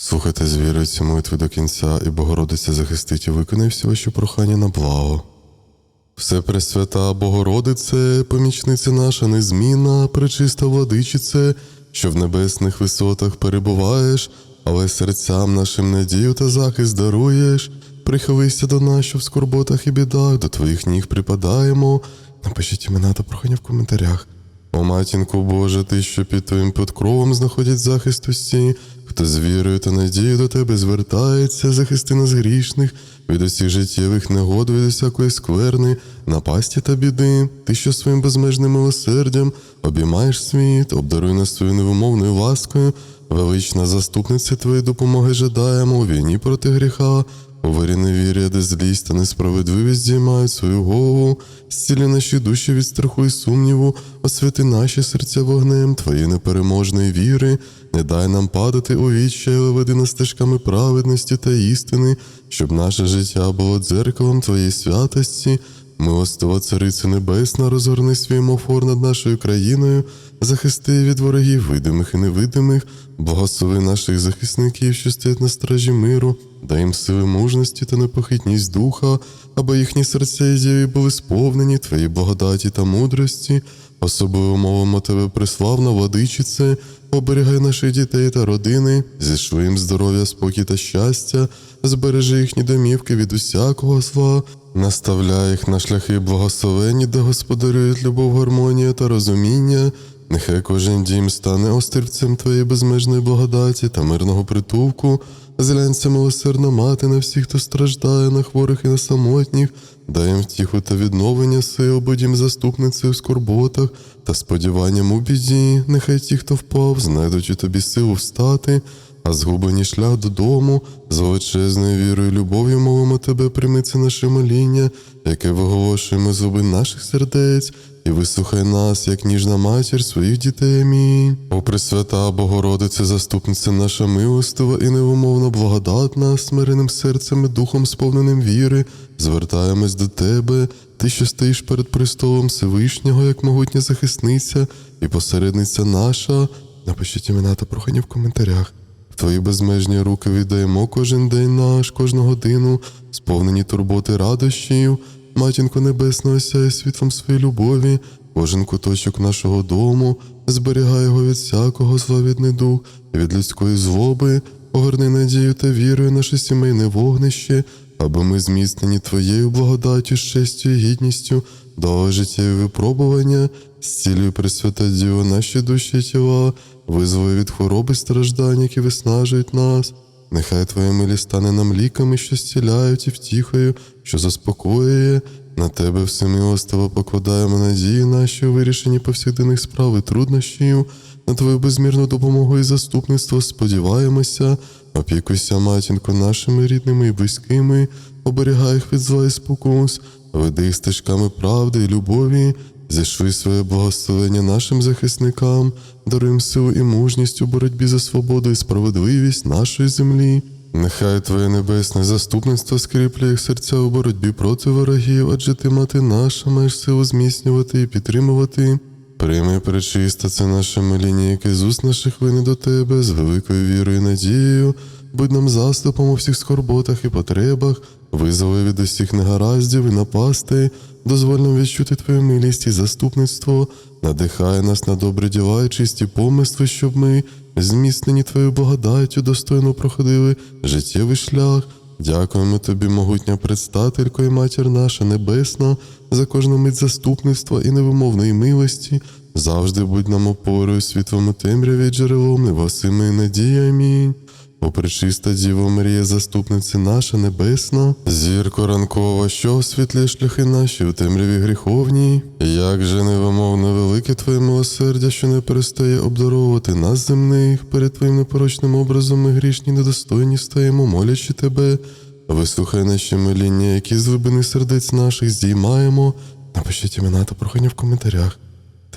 Слухайте з вірою ці молитви до кінця, і Богородиця захистить і виконає всі ваші прохання на благо. Все пресвята Богородице, помічниця наша незмінна, пречиста владичице, що в небесних висотах перебуваєш, але серцям нашим надію та захист даруєш. Прихилися до нас, що в скорботах і бідах, до твоїх ніг припадаємо. Напишіть імена та прохання в коментарях. О матінко Боже, ти, що під твоїм підкровом знаходять захист усі, хто з вірою та надією до тебе звертається, захисти нас грішних, від усіх життєвих негод, від усякої скверни, напасті та біди, ти, що своїм безмежним милосердям обіймаєш світ, обдаруй нас своєю невимовною ласкою, велична заступниця твоєї допомоги жадаємо у війні проти гріха. У вирі невір'я, де злість та несправедливість здіймають свою голову, зцілі наші душі від страху і сумніву, освяти наші серця вогнем Твоєї непереможної віри, не дай нам падати у але веди нас стежками праведності та істини, щоб наше життя було дзеркалом Твоєї святості. Милостива Цариця Небесна, розгорни свій мофор над нашою країною, захисти від ворогів, видимих і невидимих, благослови наших захисників, що стоять на стражі миру, дай їм сили мужності та непохитність духа, аби їхні серця і дії були сповнені Твоїй благодаті та мудрості. Особливо мовимо тебе, приславна владичице, оберігай наших дітей та родини, зійшли їм здоров'я, спокій та щастя, збережи їхні домівки від усякого зла, наставляй їх на шляхи благословенні, де господарюють любов, гармонія та розуміння. Нехай кожен дім стане острівцем твоєї безмежної благодаті та мирного притулку. Зглянься милосердна мати на всіх, хто страждає, на хворих і на самотніх, дай їм втіху та відновлення сил, будь їм заступницею в скорботах та сподіванням у біді. Нехай ті, хто впав, знайдуть у тобі силу встати, а згублені шлях додому, з величезною вірою і любов'ю молимо тебе, прийми це наше моління, яке виголошуємо зуби наших сердець, і вислухай нас, як ніжна матір своїх дітей. Амінь. О Пресвята Богородице, заступниця наша милостива і невимовно благодатна, смиреним серцем і духом сповненим віри, звертаємось до тебе, ти, що стоїш перед престолом Всевишнього, як могутня захисниця і посередниця наша. Напишіть імена та прохання в коментарях. Твої безмежні руки віддаємо кожен день наш, кожну годину, сповнені турботи радощів. Матінко Небесного сяє світлом своєї любові, кожен куточок нашого дому, зберігай його від всякого зла недуг, від людської злоби, огорни надію та вірою наше сімейне вогнище, аби ми зміцнені Твоєю благодаттю, щастю і гідністю, дали життєві випробування, зцілюй Пресвята Діво наші душі і тіла, визволи від хвороби страждань, які виснажують нас. Нехай Твоя милість стане нам ліками, що зціляють і втіхою, що заспокоює. На тебе всемилостиво покладаємо надії наші у вирішенні повсякденних справ і труднощів, на Твою безмірну допомогу і заступництво сподіваємося, опікуйся, матінко, нашими рідними і близькими, оберігай їх від зла і спокус, веди їх стежками правди і любові, зішли своє благословення нашим захисникам, даруй силу і мужність у боротьбі за свободу і справедливість нашої землі. Нехай Твоє небесне заступництво скріплює їх серця у боротьбі проти ворогів, адже ти, мати наша, маєш силу зміцнювати і підтримувати. Прийми пречиста це наше моління, яке з уст наших вини до тебе, з великою вірою і надією, будь нам заступом у всіх скорботах і потребах, визволи від усіх негараздів і напасти, дозволь нам відчути Твою милість і заступництво, надихай нас на добрі діла і чисті помисли, щоб ми, зміцнені Твоєю благодаттю, достойно проходили життєвий шлях. Дякуємо тобі, могутня предстателько і матір наша небесна, за кожну мить заступництва і невимовної милості. Завжди будь нам опорою, світлом у темряві, джерелом невгасимої надії. Амінь. О пречиста Діво Марія, заступниця наша небесна, зірко ранкова, що освітлює шляхи наші у темряві гріховній, як же невимовно велике Твоє милосердя, що не перестає обдаровувати нас земних, перед Твоїм непорочним образом ми грішні недостойні стаємо, молячи Тебе. Вислухай наші моління, які з глибини сердець наших здіймаємо. Напишіть імена та прохання в коментарях.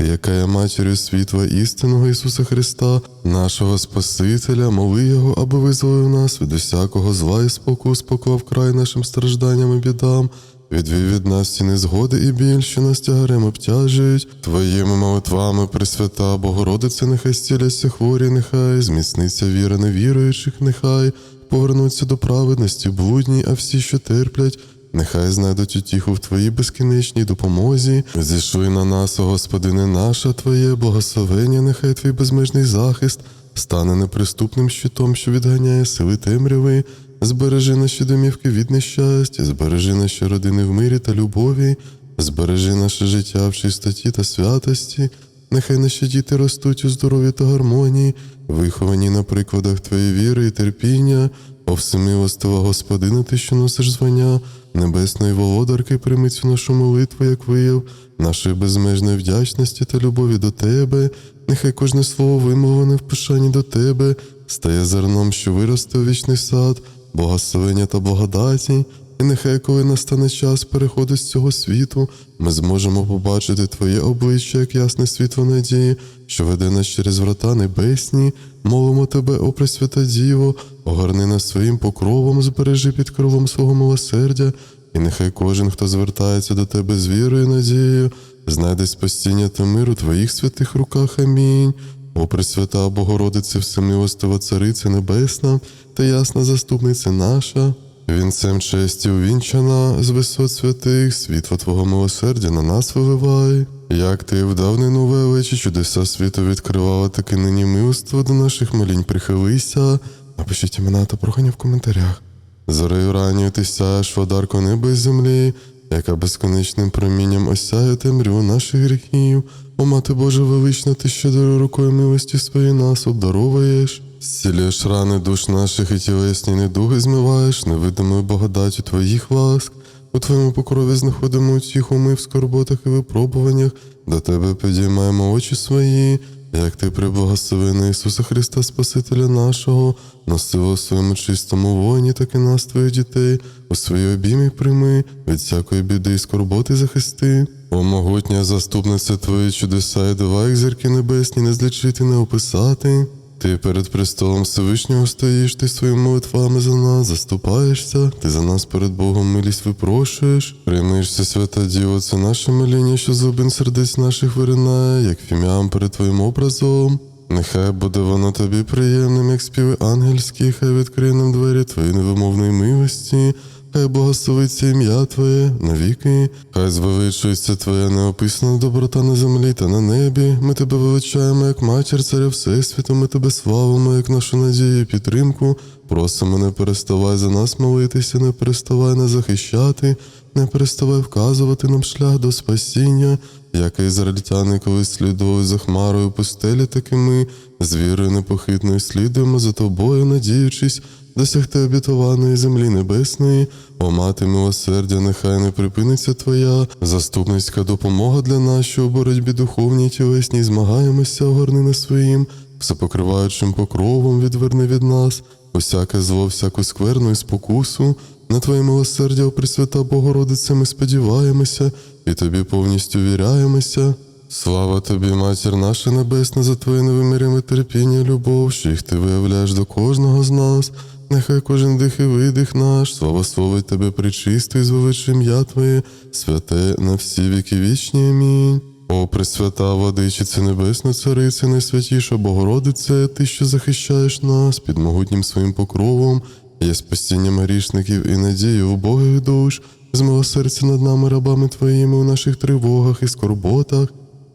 Ти, яка є матір'ю світла істинного Ісуса Христа, нашого Спасителя, моли Його, аби визволив нас від усякого зла і спокус, поклав край нашим стражданням і бідам, Відвів від нас ці незгоди і біль, що нас тягарем обтяжують. Твоїми молитвами, Пресвята Богородице, нехай зціляться хворі, нехай зміцниться віра невіруючих, нехай повернуться до праведності блудні, а всі, що терплять, нехай знайдуть утіху в Твоїй безкінечній допомозі. Зійшли на нас, о Господине наша, Твоє благословення, нехай Твій безмежний захист стане неприступним щитом, що відганяє сили темряви. Збережи наші домівки від нещастя, збережи наші родини в мирі та любові, збережи наше життя в чистоті та святості. Нехай наші діти ростуть у здоров'ї та гармонії, виховані на прикладах Твоєї віри і терпіння, о всемилостива Господина, Ти, що носиш звання небесної володарки, прийми цю нашу молитву, як вияв, нашої безмежної вдячності та любові до Тебе. Нехай кожне слово вимовлене в пишанні до Тебе стає зерном, що виросте у вічний сад, благословення та благодаті. І нехай, коли настане час переходу з цього світу, ми зможемо побачити Твоє обличчя, як ясне світло надії, що веде нас через врата небесні, молимо Тебе, о Пресвята Діво, огорни нас своїм покровом, збережи під крилом свого милосердя, і нехай кожен, хто звертається до Тебе з вірою і надією, знайде спасіння та мир у Твоїх святих руках. Амінь. О Пресвята Богородице, всемилостива Цариця Небесна та ясна заступниця наша. Вінцем честі увінчана з висот святих, світло Твого милосердя на нас виливай. Як ти в давнину величі чудеса світу відкривала, таки нині милоство до наших молінь прихилися. Напишіть імена та прохання в коментарях. Зорею ранньою ти сяєш, водарко неба і землі, яка безконечним промінням осяє темряву наших гріхів. О, Мати Божа велична, ти щедрою рукою милості своєї нас обдаровуєш. Зцілюєш рани душ наших і тілесні недуги змиваєш, невидимою благодаттю твоїх ласк. У твоєму покрові знаходимо утіху ми в скорботах і випробуваннях, до тебе підіймаємо очі свої, як ти приблагословений Ісуса Христа, Спасителя нашого, носила у своєму чистому воїні, так і нас, твоїх дітей, у свої обійми прийми, від всякої біди і скорботи захисти. О могутня заступниця твої чудеса і дива, як зірки небесні, не злічити, не описати. Ти перед престолом Всевишнього стоїш, ти своїми молитвами за нас заступаєшся, ти за нас перед Богом милість випрошуєш. Приймишся, свята Діво, це наше моління, що з глибин сердець наших виринає, як фіміам перед Твоїм образом. Нехай буде воно тобі приємним, як співи ангельські, хай відкриє нам двері Твої невимовної милості. Хай благословиться ім'я Твоє навіки, хай звеличується Твоя неописана доброта на землі та на небі. Ми тебе величаємо, як матір царя Всесвіту, ми тебе славимо, як нашу надію і підтримку. Просимо, не переставай за нас молитися, не переставай нас захищати, не переставай вказувати нам шлях до спасіння, як ізраїльтяни колись слідували за хмарою пустелі, так і ми з вірою непохитною слідуємо за тобою, надіючись досягти обітованої землі небесної, о мати милосердя, нехай не припиниться Твоя заступницька допомога для нас, що у боротьбі духовній і тілесній змагаємося, огорни на своїм, всепокриваючим покровом відверни від нас, усяке зло, всяку скверну і спокусу. На Твоє милосердя, о Пресвята Богородице, ми сподіваємося і Тобі повністю віряємося. Слава тобі, Матір наша Небесна, за твоє невиміряме терпіння, любов, що їх ти виявляєш до кожного з нас. Нехай кожен дих і видих наш, славословить тебе причисто і звеличе ім'я Твоє, святе на всі віки вічні. Амінь. О, Пресвята Владичице Небесна, Царице, найсвятіша Богородице, Ти, що захищаєш нас під могутнім своїм покровом, є спасінням грішників і надію убогих душ, змилосердя над нами, рабами Твоїми у наших тривогах і скорботах.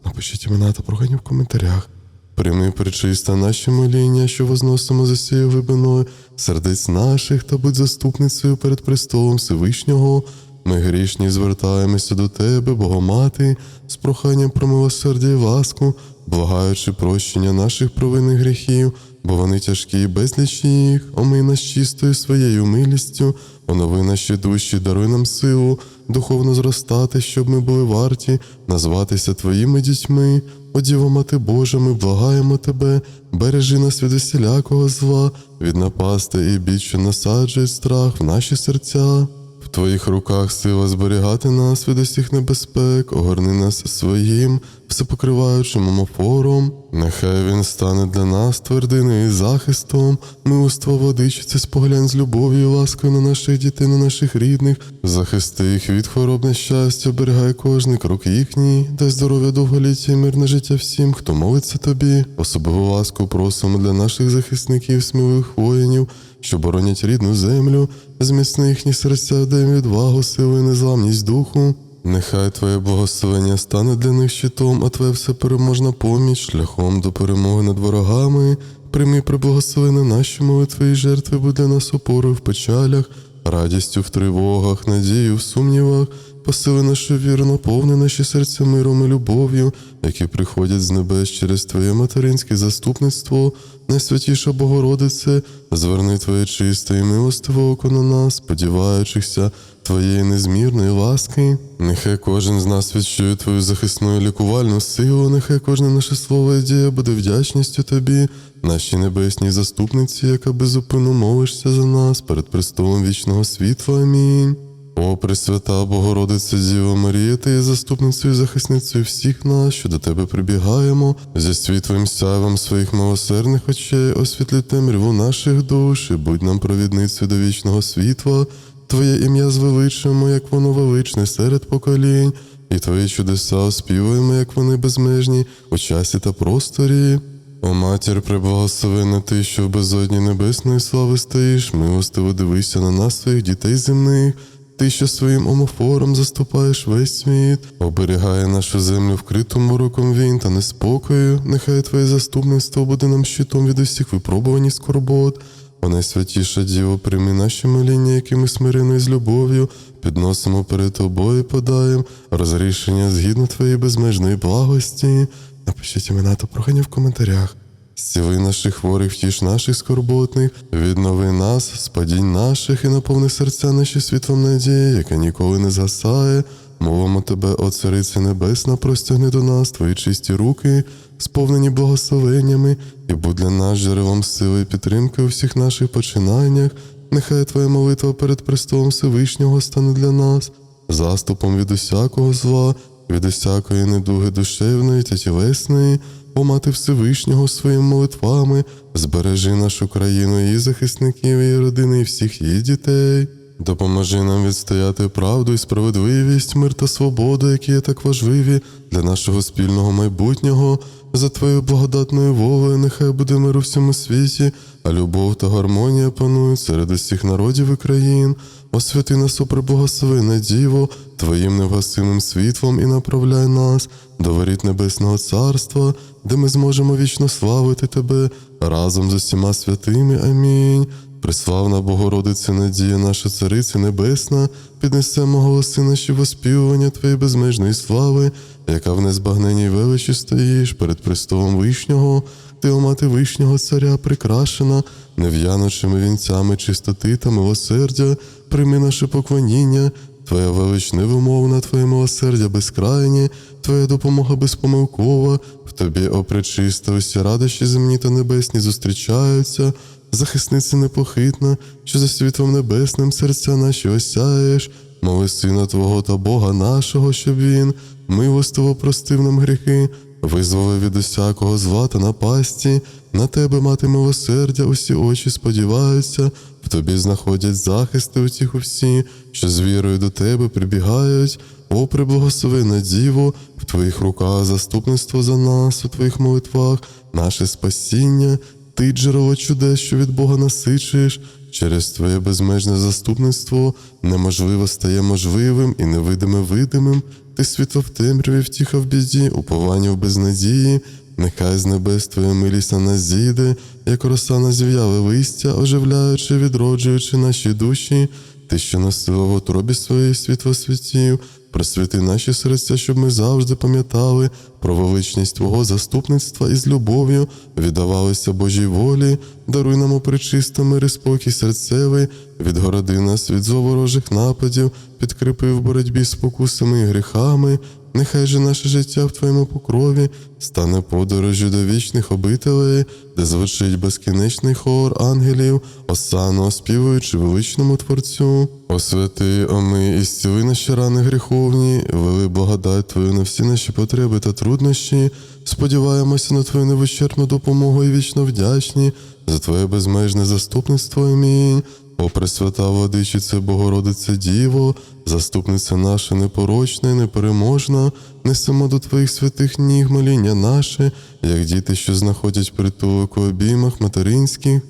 Напишіть імена та прохання в коментарях. Прийми причиста наші моління, що возносимо за сією глибиною сердець наших та будь заступницею перед престолом Всевишнього. Ми грішні звертаємося до Тебе, Богомати, з проханням про милосердя і ласку, благаючи прощення наших провинних гріхів, бо вони тяжкі і безліч їх, омий нас чистою своєю милістю, онови наші душі, даруй нам силу, духовно зростати, щоб ми були варті, назватися Твоїми дітьми. О Діво Мати Божа, ми благаємо Тебе, бережи нас від усілякого зла, від напасти і бід, що насаджують страх в наші серця. В твоїх руках сила зберігати нас від усіх небезпек, огорни нас своїм всепокриваючим омофором. Нехай він стане для нас твердиною і захистом. Милоство водичиці споглянь з любов'ю і ласкою на наших дітей, на наших рідних. Захисти їх від хвороб нещастя, берегай кожний крок їхній, дай здоров'я довголіття і мирне життя всім, хто молиться тобі. Особливу ласку просимо для наших захисників, сміливих воїнів, що боронять рідну землю, зміцни їхні серця, дай відвагу, силу і незламність духу. Нехай Твоє благословення стане для них щитом, а Твоя всепереможна поміч шляхом до перемоги над ворогами. Прийми приблагословення наші молитви і жертви, будь для нас опорою в печалях, радістю в тривогах, надією в сумнівах, посили нашу віру, наповни наші серця миром і любов'ю, які приходять з небес через Твоє материнське заступництво, найсвятіша Богородице, зверни Твоє чисте і милостиве око на нас, сподіваючися Твоєї незмірної ласки. Нехай кожен з нас відчує Твою захисну і лікувальну силу, нехай кожне наше слово і дія буде вдячністю Тобі, нашій небесній заступниці, яка безупинно молишся за нас перед престолом вічного світла. Амінь. О, Пресвята Богородице Діва Марія, ти є заступницею і захисницею всіх нас, що до тебе прибігаємо, зі світлим сяйвом своїх милосердних очей, освітлі темряву наших душ, і будь нам провідницею до вічного світла. Твоє ім'я звеличуємо, як воно величне серед поколінь, і твої чудеса оспівуємо, як вони безмежні у часі та просторі. О матір, преблагословена ти, що в безодні небесної слави стоїш, милостиво дивися на нас, своїх дітей земних. Ти, що своїм омофором заступаєш весь світ, оберігає нашу землю вкриту мороком війн та неспокою. Нехай Твоє заступництво буде нам щитом від усіх випробувань і скорбот. О найсвятіша Діво, прийми наші моління, які ми смирено і з любов'ю підносимо перед тобою, і подаємо розрішення згідно твоєї безмежної благості. Напишіть імена та прохання в коментарях. Зціли наших хворих, втіш наших скорботних, віднови нас, з падінь наших і наповни серця наші світлом надії, яка ніколи не згасає. Мовимо тебе, о Царице Небесна, простягни до нас твої чисті руки, сповнені благословеннями, і будь для нас джерелом сили і підтримки у всіх наших починаннях. Нехай Твоя молитва перед престолом Всевишнього стане для нас, заступом від усякого зла, від усякої недуги душевної та тілесної, о мати Всевишнього своїми молитвами, збережи нашу країну, її захисників, її родини і всіх її дітей. Допоможи нам відстояти правду і справедливість, мир та свободу, які є так важливі для нашого спільного майбутнього. За твоєю благодатною волею нехай буде мир у всьому світі, а любов та гармонія панують серед усіх народів і країн. Освяти нас, о преблагословенне Діво, Твоїм невгасимим світлом і направляй нас до воріт Небесного Царства, де ми зможемо вічно славити Тебе разом з усіма святими. Амінь. Преславна Богородице Надія, наша Цариця Небесна, піднесемо голоси наші воспівування Твоєї безмежної слави, яка в незбагненній величі стоїш перед престолом Вишнього, ти, мати Вишнього Царя, прикрашена нев'яночими вінцями чистоти та милосердя, прийми наше поклоніння, Твоя велич невимовна, Твоє милосердя безкрайні, Твоя допомога безпомилкова, в Тобі, о пречиста, усі радощі земні та небесні зустрічаються, захисниця непохитна, що за світлом небесним серця наші осяєш, моли Сина Твого та Бога нашого, щоб Він милостиво простив нам гріхи, визволив від усякого зла та напасті, на тебе, мати милосердя, усі очі сподіваються, в тобі знаходять захисти утіху всі, що з вірою до тебе прибігають. О, преблагословена Діво, в твоїх руках заступництво за нас, у твоїх молитвах, наше спасіння, ти джерело чудес, що від Бога насичуєш. Через твоє безмежне заступництво неможливо стає можливим і невидиме видимим. Ти світло в темряві, втіха в біді, уповання в безнадії. Нехай з небес твоя милість на нас зійде, як роса на зів'яле листя, оживляючи, відроджуючи наші душі. Ти, що носила в утробі своєї світло світів, просвіти наші серця, щоб ми завжди пам'ятали про величність Твого заступництва і з любов'ю віддавалися Божій волі, даруй нам причисто мир і спокій серцевий, відгороди нас від зло ворожих нападів, підкріпи в боротьбі з спокусами і гріхами. Нехай же наше життя в Твоєму покрові стане подорожю до вічних обителей, де звучить безкінечний хор ангелів, осанно оспівуючи величному Творцю. Освяти, омий і зціли наші рани гріховні, вели благодать Твою на всі наші потреби та труднощі. Сподіваємося на Твою невичерпну допомогу і вічно вдячні за Твоє безмежне заступництво. Амінь. О Пресвята Владичице, Богородице Діво, заступниця наша непорочна і непереможна, несемо до Твоїх святих ніг моління наше, як діти, що знаходять притулок у обіймах материнських.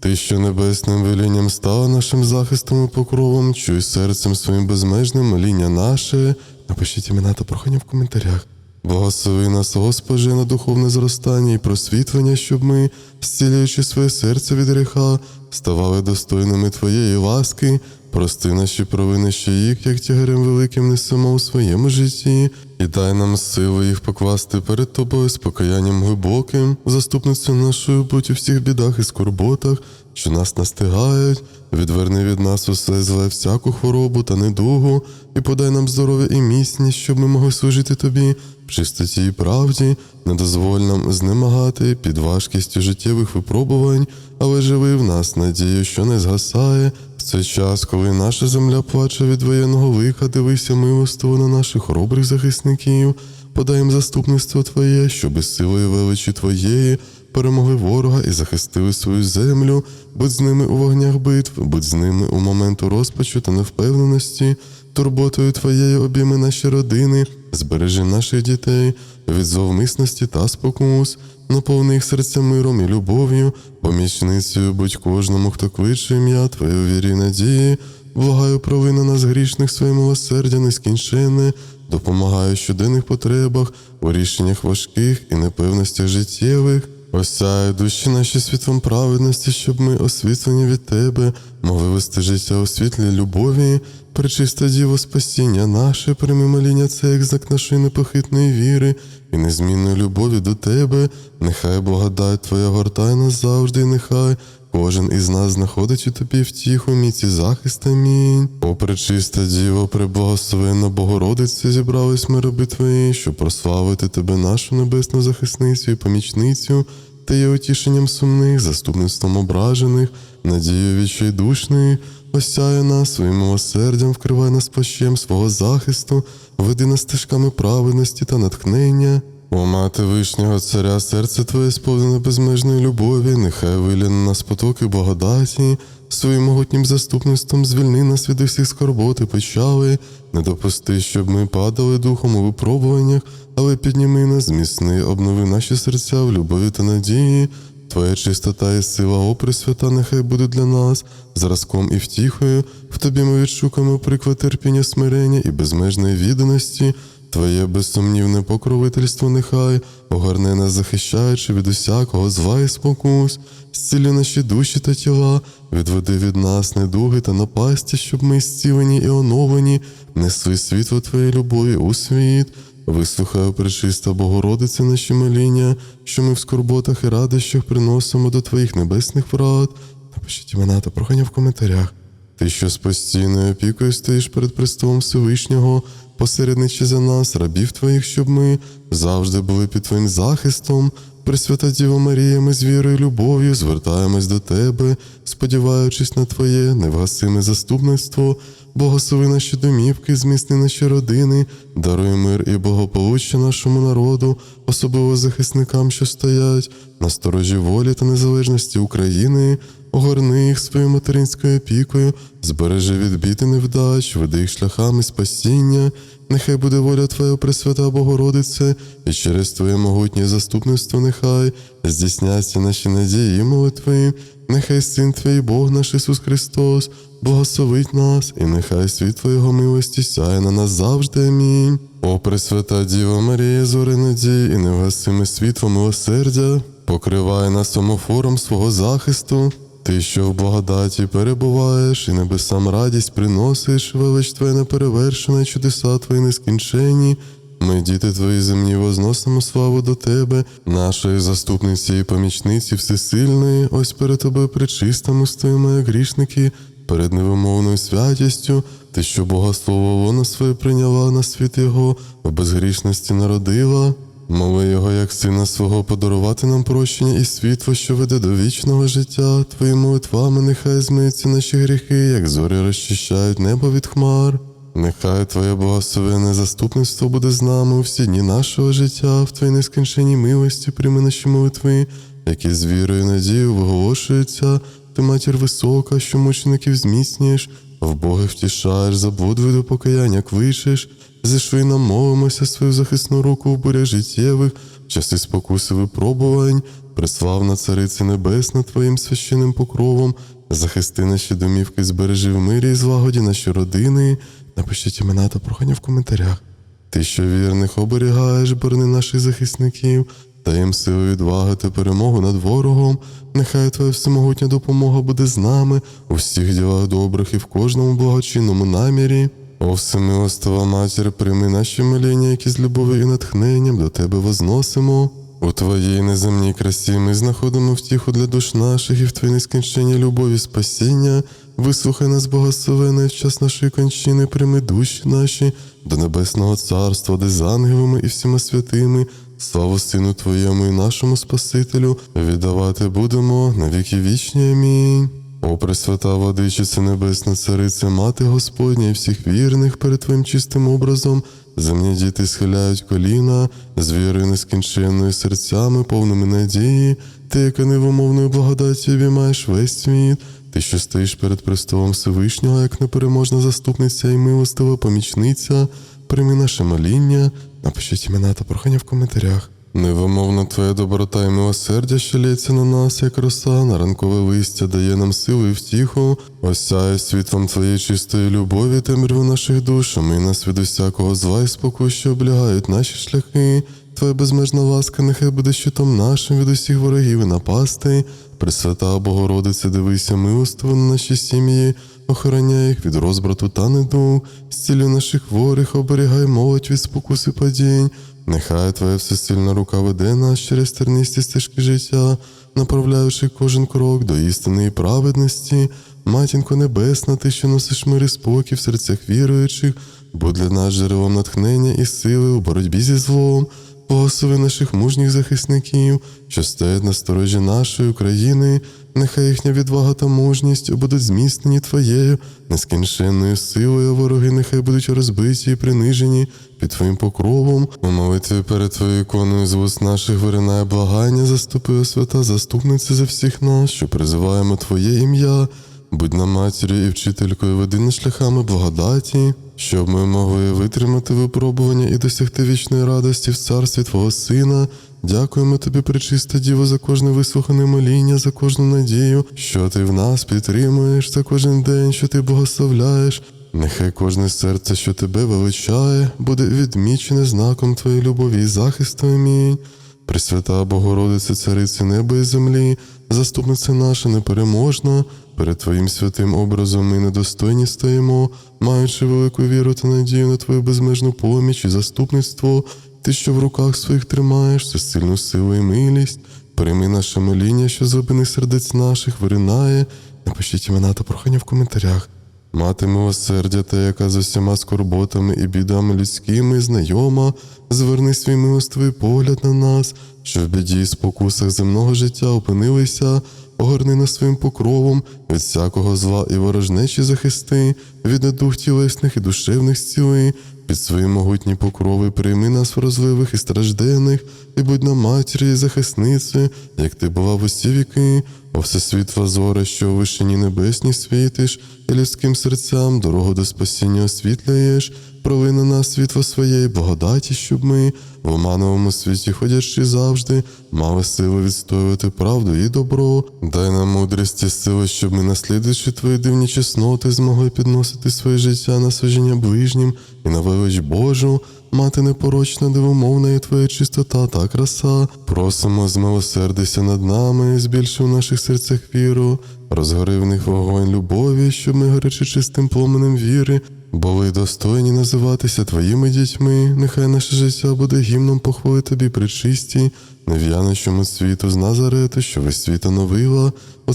Ти, що небесним велінням стала нашим захистом і покровом, чуй серцем своїм безмежним моління наше. Напишіть імена та прохання в коментарях. Благослови нас, Господи, на духовне зростання і просвітлення, щоб ми, зцілюючи своє серце від гріха, ставали достойними Твоєї ласки, прости наші провини, що їх, як тягарем великим, несемо у своєму житті, і дай нам сили їх покласти перед Тобою з покаянням глибоким, заступницю нашою будь у всіх бідах і скорботах, що нас настигають, відверни від нас усе зле, всяку хворобу та недугу, і подай нам здоров'я і міцність, щоб ми могли служити Тобі чистоті і правді, не дозволь нам знемагати під важкістю життєвих випробувань, але живи в нас надію, що не згасає. В цей час, коли наша земля плаче від воєнного лиха, дивися милостиво на наших хоробрих захисників, подай заступництво Твоє, щоби силою величі Твоєї перемогли ворога і захистили свою землю, будь з ними у вогнях битв, будь з ними у моменту розпачу та невпевненості, турботою Твоєю обійми наші родини, збережи наших дітей від зловмисності та спокус, наповни їх серця миром і любов'ю, помічницею будь кожному, хто кличе ім'я Твоє у вірі й надії, благаю провини нас грішних своє милосердя нескінченне, допомагаю в щоденних потребах, у рішеннях важких і непевностях життєвих. Осяй душі наші світлом праведності, щоб ми, освітлені від Тебе, могли вести життя у світлі любові, причисте діво спасіння наше, прийми моління це як знак нашої непохитної віри і незмінної любові до Тебе, нехай благодать Твоя гортає нас завжди, нехай кожен із нас знаходить у Тобі втіху, міць і захист. Амінь. О, пречиста діво, преблагословенна Богородиця, зібрались ми раби Твої, щоб прославити Тебе, нашу небесну захисницю і помічницю, Ти є утішенням сумних, заступництвом ображених, надією відчайдушної, осяє нас своїм милосердям, вкривай нас плащем свого захисту, веди нас стежками праведності та натхнення. О, мати вишнього царя, серце Твоє сповнене безмежної любові, нехай вилє на нас потоки благодаті, своїм могутнім заступництвом звільни нас від усіх скорбот печали, не допусти, щоб ми падали духом у випробуваннях, але підніми нас, зміцни, обнови наші серця в любові та надії. Твоя чистота і сила, о Пресвята, нехай буде для нас зразком і втіхою. В тобі ми відшукаємо приклад терпіння, смирення і безмежної відданості. Твоє безсумнівне покровительство нехай огорне нас, захищаючи від усякого зла і спокус, зцілі наші душі та тіла, відведи від нас недуги та напасті, щоб ми зцілені і оновлені, несли світло Твоєї любові у світ. Вислухаю, пречиста Богородице, наші моління, що ми в скорботах і радощах приносимо до Твоїх небесних врат. Напишіть імена та прохання в коментарях. Ти, що з постійною опікою стоїш перед престолом Всевишнього, посередничи за нас, рабів Твоїх, щоб ми завжди були під Твоїм захистом. Пресвята Діво Марія, ми з вірою і любов'ю звертаємось до Тебе, сподіваючись на Твоє невгасиме заступництво, благослови наші домівки, зміцни наші родини, даруй мир і благополуччя нашому народу, особливо захисникам, що стоять на сторожі волі та незалежності України. Огорни їх своєю материнською опікою, збережи від бід невдач, веди їх шляхами спасіння. Нехай буде воля Твоя, Пресвята Богородице, і через Твоє могутнє заступництво нехай здійсняться наші надії і молитви. Нехай Син Твій Бог наш Ісус Христос благословить нас, і нехай світ Твоєго милості сяє на нас завжди. Амінь. О Пресвята Діва Марія, зори надії і невгасиме світло милосердя, покривай нас омофором свого захисту. Ти, що в благодаті перебуваєш, і небесам радість приносиш, велич Твоє неперевершена, чудеса Твої нескінчені. Ми, діти Твої земні, возносимо славу до Тебе, нашої заступниці і помічниці всесильної, ось перед Тобою причистимо стоїмо, грішники, перед невимовною святістю, Ти, що Бога Слово воно своє прийняла на світ Його, в безгрішності народила. Моли його, як сина свого, подарувати нам прощення і світло, що веде до вічного життя. Твої молитвами нехай змиються наші гріхи, як зорі розчищають небо від хмар. Нехай Твоє благословенне заступництво буде з нами у всі дні нашого життя, в Твоїй нескінченній милості прийми наші молитви, які з вірою і надією виголошуються. Ти матір висока, що мучеників зміцнюєш, в Боги втішаєш, за подвиг до покаяння квишеш. Зішви нам молимося свою захисну руку в бурях життєвих, в часи спокуси випробувань, преславна Цариця Небесна Твоїм священним покровом, захисти наші домівки, збережи в мирі і злагоді наші родини. Напишіть імена та прохання в коментарях. Ти, що вірних оберігаєш, борони наших захисників, дай їм сили відваги та перемогу над ворогом. Нехай Твоя всемогутня допомога буде з нами у всіх ділах добрих і в кожному благочинному намірі. О, всемилостива матір, прийми наші моління, які з любов'ю і натхненням до Тебе возносимо. У Твоїй неземній красі ми знаходимо втіху для душ наших і в Твоїй нескінченній любові спасіння. Вислухай нас, благословений, в час нашої кончини, прийми душі наші до небесного царства, де з ангелами і всіма святими. Славу Сину Твоєму і нашому Спасителю, віддавати будемо на віки вічні. Амінь. О, Пресвята Владичице Небесна Цариця, Мати Господня і всіх вірних перед Твоїм чистим образом, земні діти схиляють коліна, з вірою нескінченною серцями, повними надії, ти, яка невимовною благодаттю обіймаєш весь світ, ти, що стоїш перед престолом Всевишнього, як непереможна заступниця і милостива помічниця, прийми наше моління, напишіть імена та прохання в коментарях. Невимовна твоя доброта і милосердя, що на нас, як роса, на ранкове листя дає нам силу і втіху, осяє світлом твоєї чистої любові, темряву наших душ, ми нас від усякого зла і спокою, що облягають наші шляхи. Твоя безмежна ласка, нехай буде щитом нашим від усіх ворогів і напастей. Пресвята Богородице, дивися милостиво на наші сім'ї, охороняй їх від розбрату та недуг, зцілю наших хворих, оберігай молодь від спокуси падінь. Нехай Твоя всесильна рука веде нас через тернисті стежки життя, направляючи кожен крок до істини і праведності. Матінко Небесна, ти, що носиш мир і спокій в серцях віруючих, будь для нас джерелом натхнення і сили у боротьбі зі злом. Благослови наших мужніх захисників, що стоять на сторожі нашої України, нехай їхня відвага та мужність будуть зміцнені Твоєю нескінченною силою, вороги нехай будуть розбиті і принижені під Твоїм покровом. У молитві перед Твоєю іконою з вуст наших виринає благання, заступи, свята, заступниці за всіх нас, що призиваємо Твоє ім'я. Будь нам матір'ю і вчителькою веди нас шляхами благодаті, щоб ми могли витримати випробування і досягти вічної радості в царстві Твого Сина. Дякуємо тобі, пречиста Діво, за кожне вислухане моління, за кожну надію, що ти в нас підтримуєш, за кожен день, що ти благословляєш. Нехай кожне серце, що тебе величає, буде відмічене знаком Твоєї любові і захисту. Амінь. Пресвята Богородице, Цариці неба і землі, заступниця наша непереможна, перед Твоїм святим образом ми недостойні стоїмо, маючи велику віру та надію на Твою безмежну поміч і заступництво, Ти, що в руках своїх тримаєш всесильну силу і милість, прийми наше моління, що з глибини сердець наших виринає. Напишіть імена та прохання в коментарях. Мати милосердя, та яка з усіма скорботами і бідами людськими знайома, зверни свій милостивий погляд на нас, що в біді і спокусах земного життя опинилися, огорни нас своїм покровом, від всякого зла і ворожнечі захисти, від недух тілесних і душевних зціли, під свої могутні покрови прийми нас вразливих і стражденних, і будь нам матір'ю і захисниці, як ти була в усі віки, о всесвітла зоре, що у вишині небесній світиш, і людським серцям дорогу до спасіння освітлюєш, проли на нас світло своєї благодаті, щоб ми в омановому світі, ходячи завжди, мали сили відстоювати правду і добро. Дай нам мудрість і сили, щоб ми, наслідуючи твої дивні чесноти, змогли підносити своє життя на служіння ближнім і на велич Божу. Мати непорочна, дивомовна і твоя чистота та краса. Просимо, змилосердися над нами, збільши в наших серцях віру, розгори в них вогонь любові, щоб ми, горячи чистим пломенем віри, були достойні називатися твоїми дітьми. Нехай наше життя буде гімном похвали тобі причисті, нев'яночому світу з Назарету, що весь світ оновила, о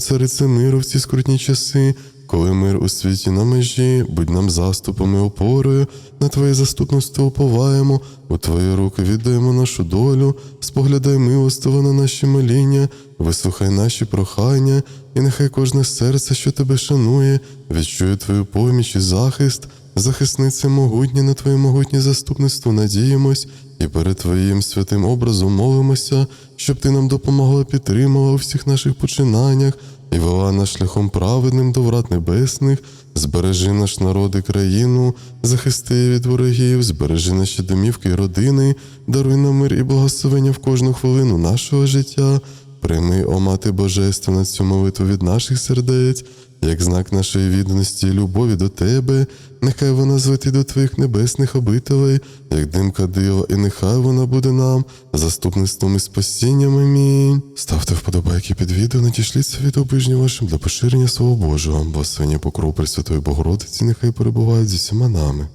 миру в ці скрутні часи. Коли мир у світі на межі, будь нам заступом і опорою, на Твоє заступництво уповаємо, у Твої руки віддаємо нашу долю, споглядай милостиво на наші моління, вислухай наші прохання, і нехай кожне серце, що тебе шанує, відчує Твою поміч і захист, захиснице могутнє на Твоє могутнє заступництво надіємось, і перед Твоїм святим образом молимося, щоб Ти нам допомогла, підтримала у всіх наших починаннях і вела нас шляхом праведним до врат небесних, збережи наш народ і країну, захисти від ворогів, збережи наші домівки і родини, даруй нам мир і благословення в кожну хвилину нашого життя. Прийми, о Мати Божественна, цю молитву від наших сердець, як знак нашої відданості і любові до Тебе, нехай вона злетить до Твоїх небесних обителей, як димка дива, і нехай вона буде нам заступництвом і спасінням. Амінь. Ставте вподобайки під відео, надішліться від обижнім вашим для поширення свого Божого, бо свині покров Пресвятої Богородиці, нехай перебувають зі всіма нами.